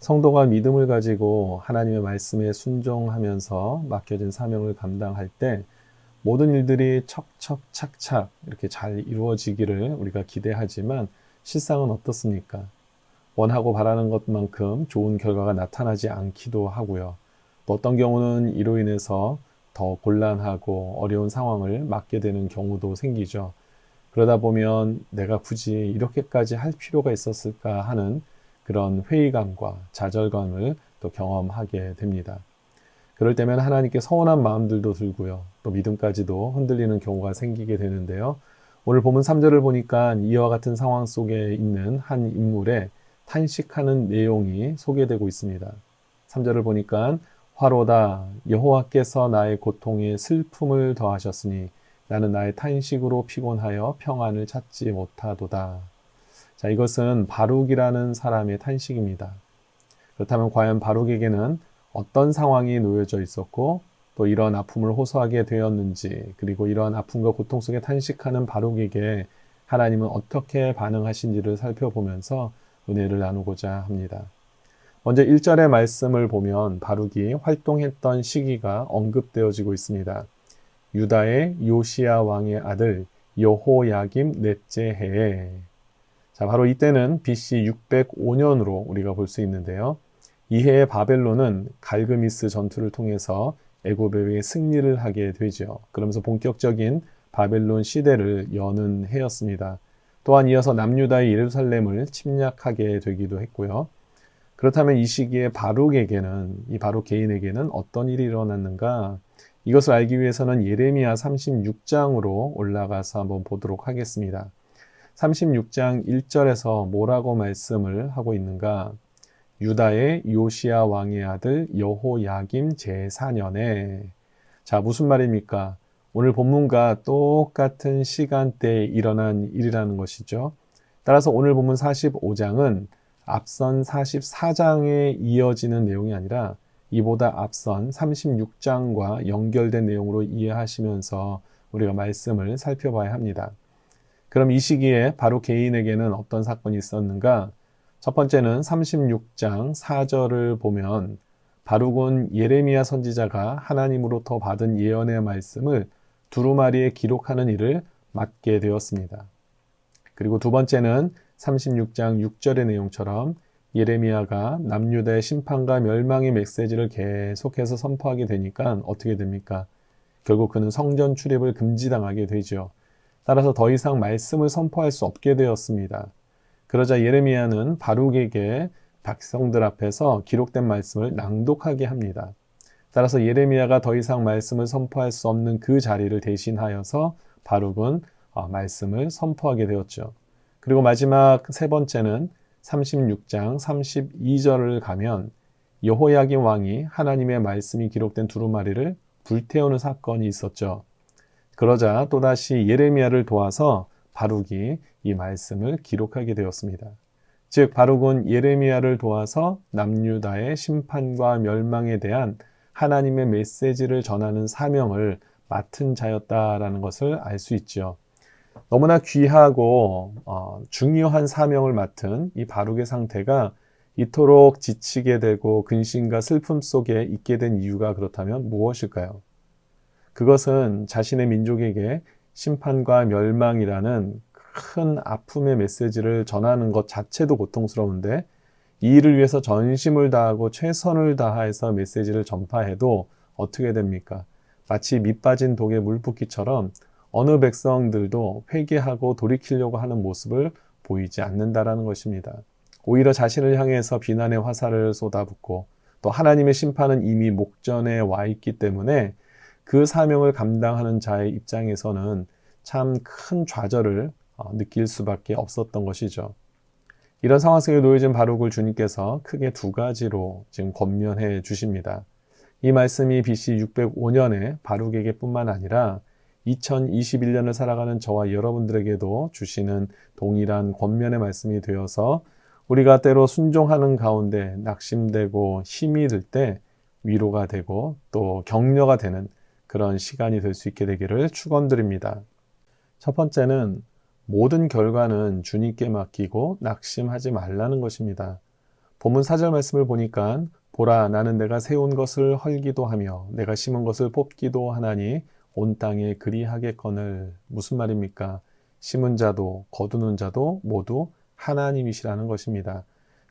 성도가 믿음을 가지고 하나님의 말씀에 순종하면서 맡겨진 사명을 감당할 때 모든 일들이 척척 착착 이렇게 잘 이루어지기를 우리가 기대하지만 실상은 어떻습니까? 원하고 바라는 것만큼 좋은 결과가 나타나지 않기도 하고요. 또 어떤 경우는 이로 인해서 더 곤란하고 어려운 상황을 맞게 되는 경우도 생기죠. 그러다 보면 내가 굳이 이렇게까지 할 필요가 있었을까 하는 그런 회의감과 좌절감을 또 경험하게 됩니다. 그럴 때면 하나님께 서운한 마음들도 들고요. 또 믿음까지도 흔들리는 경우가 생기게 되는데요. 오늘 본문 3절을 보니까 이와 같은 상황 속에 있는 한 인물의 탄식하는 내용이 소개되고 있습니다. 3절을 보니까 화로다 여호와께서 나의 고통에 슬픔을 더하셨으니 나는 나의 탄식으로 피곤하여 평안을 찾지 못하도다. 자, 이것은 바룩이라는 사람의 탄식입니다. 그렇다면 과연 바룩에게는 어떤 상황이 놓여져 있었고 또 이런 아픔을 호소하게 되었는지 그리고 이러한 아픔과 고통 속에 탄식하는 바룩에게 하나님은 어떻게 반응하신지를 살펴보면서 은혜를 나누고자 합니다. 먼저 1절의 말씀을 보면 바룩이 활동했던 시기가 언급되어지고 있습니다. 유다의 요시야 왕의 아들 여호야김 넷째 해에 자 바로 이때는 BC 605년으로 우리가 볼 수 있는데요. 이 해에 바벨론은 갈그미스 전투를 통해서 애고베의 승리를 하게 되죠. 그러면서 본격적인 바벨론 시대를 여는 해였습니다. 또한 이어서 남유다의 예루살렘을 침략하게 되기도 했고요. 그렇다면 이 시기에 바룩에게는 이 바룩 개인에게는 어떤 일이 일어났는가? 이것을 알기 위해서는 예레미야 36장으로 올라가서 한번 보도록 하겠습니다. 36장 1절에서 뭐라고 말씀을 하고 있는가? 유다의 요시야 왕의 아들 여호야김 제4년에 자 무슨 말입니까? 오늘 본문과 똑같은 시간대에 일어난 일이라는 것이죠. 따라서 오늘 본문 45장은 앞선 44장에 이어지는 내용이 아니라 이보다 앞선 36장과 연결된 내용으로 이해하시면서 우리가 말씀을 살펴봐야 합니다. 그럼 이 시기에 바로 개인에게는 어떤 사건이 있었는가? 첫 번째는 36장 4절을 보면 바룩은 예레미야 선지자가 하나님으로부터 받은 예언의 말씀을 두루마리에 기록하는 일을 맡게 되었습니다. 그리고 두 번째는 36장 6절의 내용처럼 예레미야가 남유다의 심판과 멸망의 메시지를 계속해서 선포하게 되니까 어떻게 됩니까? 결국 그는 성전 출입을 금지당하게 되죠. 따라서 더 이상 말씀을 선포할 수 없게 되었습니다. 그러자 예레미야는 바룩에게 백성들 앞에서 기록된 말씀을 낭독하게 합니다. 따라서 예레미야가 더 이상 말씀을 선포할 수 없는 그 자리를 대신하여서 바룩은 어, 말씀을 선포하게 되었죠. 그리고 마지막 세 번째는 36장 32절을 가면 여호야김 왕이 하나님의 말씀이 기록된 두루마리를 불태우는 사건이 있었죠. 그러자 또다시 예레미야를 도와서 바룩이 이 말씀을 기록하게 되었습니다. 즉 바룩은 예레미야를 도와서 남유다의 심판과 멸망에 대한 하나님의 메시지를 전하는 사명을 맡은 자였다라는 것을 알 수 있죠. 너무나 귀하고 어, 중요한 사명을 맡은 이 바룩의 상태가 이토록 지치게 되고 근심과 슬픔 속에 있게 된 이유가 그렇다면 무엇일까요? 그것은 자신의 민족에게 심판과 멸망이라는 큰 아픔의 메시지를 전하는 것 자체도 고통스러운데 이 일을 위해서 전심을 다하고 최선을 다해서 메시지를 전파해도 어떻게 됩니까? 마치 밑빠진 독에 물 붓기처럼 어느 백성들도 회개하고 돌이키려고 하는 모습을 보이지 않는다라는 것입니다. 오히려 자신을 향해서 비난의 화살을 쏟아붓고 또 하나님의 심판은 이미 목전에 와 있기 때문에 그 사명을 감당하는 자의 입장에서는 참 큰 좌절을 어, 느낄 수밖에 없었던 것이죠. 이런 상황 속에 놓여진 바룩을 주님께서 크게 두 가지로 지금 권면해 주십니다. 이 말씀이 BC 605년에 바룩에게 뿐만 아니라 2021년을 살아가는 저와 여러분들에게도 주시는 동일한 권면의 말씀이 되어서 우리가 때로 순종하는 가운데 낙심되고 힘이 들 때 위로가 되고 또 격려가 되는 그런 시간이 될 수 있게 되기를 축원드립니다. 첫 번째는 모든 결과는 주님께 맡기고 낙심하지 말라는 것입니다. 본문 4절 말씀을 보니까 보라 나는 내가 세운 것을 헐기도 하며 내가 심은 것을 뽑기도 하나니 온 땅에 그리하겠거늘 무슨 말입니까? 심은 자도 거두는 자도 모두 하나님이시라는 것입니다.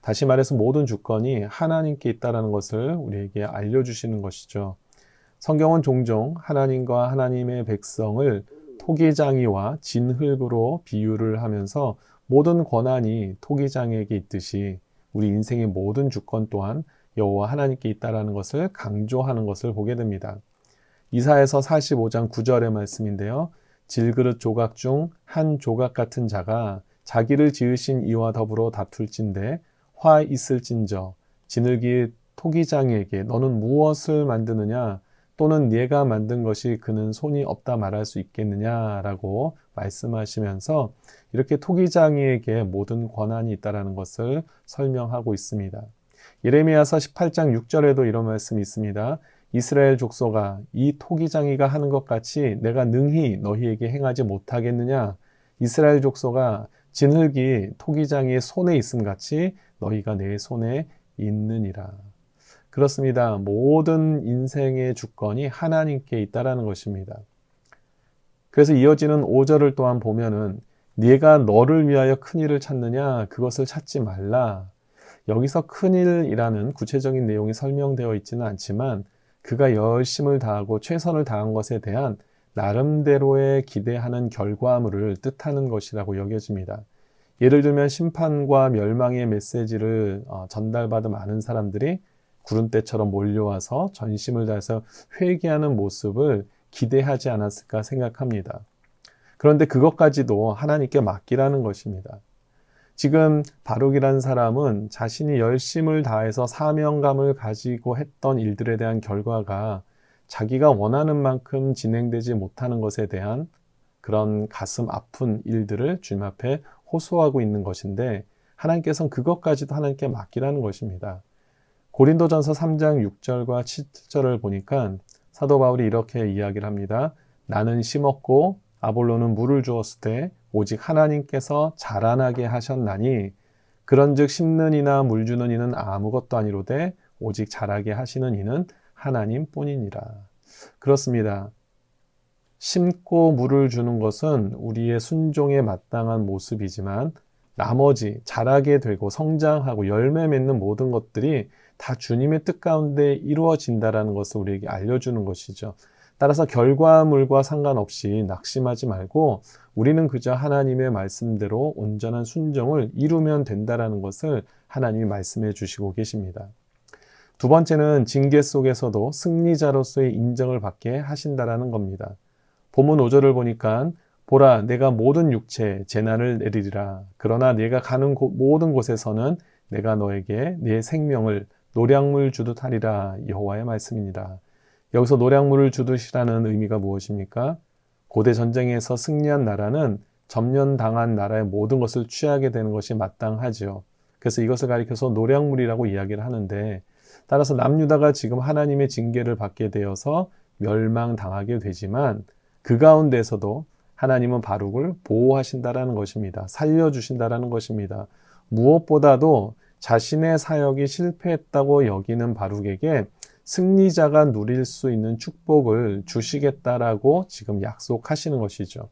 다시 말해서 모든 주권이 하나님께 있다라는 것을 우리에게 알려주시는 것이죠. 성경은 종종 하나님과 하나님의 백성을 토기장이와 진흙으로 비유를 하면서 모든 권한이 토기장에게 있듯이 우리 인생의 모든 주권 또한 여호와 하나님께 있다라는 것을 강조하는 것을 보게 됩니다. 이사에서 45장 9절의 말씀인데요. 질그릇 조각 중 한 조각 같은 자가 자기를 지으신 이와 더불어 다툴진대 화 있을진저 지늘기 토기장에게 너는 무엇을 만드느냐 또는 네가 만든 것이 그는 손이 없다 말할 수 있겠느냐라고 말씀하시면서 이렇게 토기장이에게 모든 권한이 있다라는 것을 설명하고 있습니다. 예레미야서 18장 6절에도 이런 말씀이 있습니다. 이스라엘 족속아 이 토기장이가 하는 것 같이 내가 능히 너희에게 행하지 못하겠느냐 이스라엘 족속아 진흙이 토기장이의 손에 있음 같이 너희가 내 손에 있느니라. 그렇습니다. 모든 인생의 주권이 하나님께 있다라는 것입니다. 그래서 이어지는 5절을 또한 보면은 네가 너를 위하여 큰 일을 찾느냐 그것을 찾지 말라. 여기서 큰 일이라는 구체적인 내용이 설명되어 있지는 않지만 그가 열심을 다하고 최선을 다한 것에 대한 나름대로의 기대하는 결과물을 뜻하는 것이라고 여겨집니다. 예를 들면 심판과 멸망의 메시지를 어, 전달받은 많은 사람들이 구름대처럼 몰려와서 전심을 다해서 회개하는 모습을 기대하지 않았을까 생각합니다. 그런데 그것까지도 하나님께 맡기라는 것입니다. 지금 바룩이라는 사람은 자신이 열심을 다해서 사명감을 가지고 했던 일들에 대한 결과가 자기가 원하는 만큼 진행되지 못하는 것에 대한 그런 가슴 아픈 일들을 주님 앞에 호소하고 있는 것인데 하나님께서는 그것까지도 하나님께 맡기라는 것입니다. 고린도전서 3장 6절과 7절을 보니까 사도 바울이 이렇게 이야기를 합니다. 나는 심었고 아볼로는 물을 주었을 때 오직 하나님께서 자라나게 하셨나니 그런즉 심는 이나 물 주는 이는 아무것도 아니로되 오직 자라게 하시는 이는 하나님뿐이니라. 그렇습니다. 심고 물을 주는 것은 우리의 순종에 마땅한 모습이지만 나머지 자라게 되고 성장하고 열매 맺는 모든 것들이 다 주님의 뜻 가운데 이루어진다라는 것을 우리에게 알려주는 것이죠. 따라서 결과물과 상관없이 낙심하지 말고 우리는 그저 하나님의 말씀대로 온전한 순종을 이루면 된다라는 것을 하나님이 말씀해 주시고 계십니다. 두 번째는 징계 속에서도 승리자로서의 인정을 받게 하신다라는 겁니다. 본문 5절을 보니까 보라 내가 모든 육체에 재난을 내리리라 그러나 내가 가는 곳, 모든 곳에서는 내가 너에게 내 생명을 노량물 주듯 하리라 여호와의 말씀이니라. 여기서 노량물을 주듯이라는 의미가 무엇입니까? 고대 전쟁에서 승리한 나라는 점령당한 나라의 모든 것을 취하게 되는 것이 마땅하지요. 그래서 이것을 가리켜서 노량물이라고 이야기를 하는데 따라서 남유다가 지금 하나님의 징계를 받게 되어서 멸망당하게 되지만 그 가운데서도 하나님은 바룩을 보호하신다라는 것입니다. 살려주신다라는 것입니다. 무엇보다도 자신의 사역이 실패했다고 여기는 바룩에게 승리자가 누릴 수 있는 축복을 주시겠다라고 지금 약속하시는 것이죠.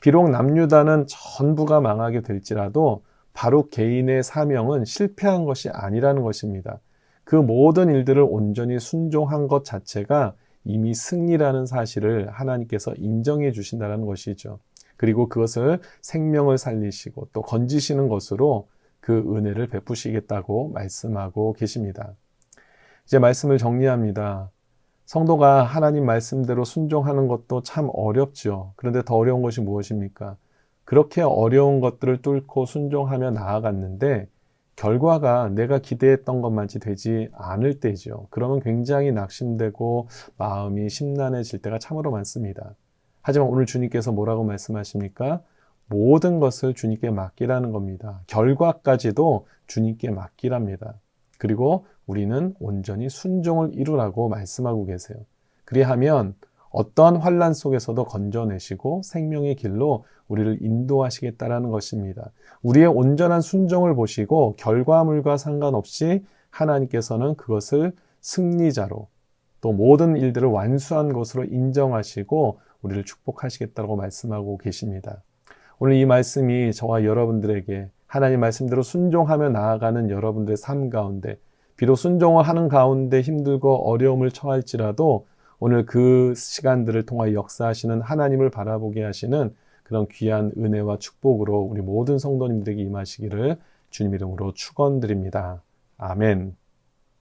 비록 남유다는 전부가 망하게 될지라도 바로 개인의 사명은 실패한 것이 아니라는 것입니다. 그 모든 일들을 온전히 순종한 것 자체가 이미 승리라는 사실을 하나님께서 인정해 주신다는 것이죠. 그리고 그것을 생명을 살리시고 또 건지시는 것으로 그 은혜를 베푸시겠다고 말씀하고 계십니다. 이제 말씀을 정리합니다. 성도가 하나님 말씀대로 순종하는 것도 참 어렵죠. 그런데 더 어려운 것이 무엇입니까? 그렇게 어려운 것들을 뚫고 순종하며 나아갔는데 결과가 내가 기대했던 것만치 되지 않을 때죠. 그러면 굉장히 낙심되고 마음이 심란해질 때가 참으로 많습니다. 하지만 오늘 주님께서 뭐라고 말씀하십니까? 모든 것을 주님께 맡기라는 겁니다. 결과까지도 주님께 맡기랍니다. 그리고 우리는 온전히 순종을 이루라고 말씀하고 계세요. 그리하면 어떠한 환란 속에서도 건져내시고 생명의 길로 우리를 인도하시겠다라는 것입니다. 우리의 온전한 순종을 보시고 결과물과 상관없이 하나님께서는 그것을 승리자로 또 모든 일들을 완수한 것으로 인정하시고 우리를 축복하시겠다고 말씀하고 계십니다. 오늘 이 말씀이 저와 여러분들에게 하나님 말씀대로 순종하며 나아가는 여러분들의 삶 가운데 비록 순종을 하는 가운데 힘들고 어려움을 처할지라도 오늘 그 시간들을 통하여 역사하시는 하나님을 바라보게 하시는 그런 귀한 은혜와 축복으로 우리 모든 성도님들에게 임하시기를 주님 이름으로 축원드립니다. 아멘.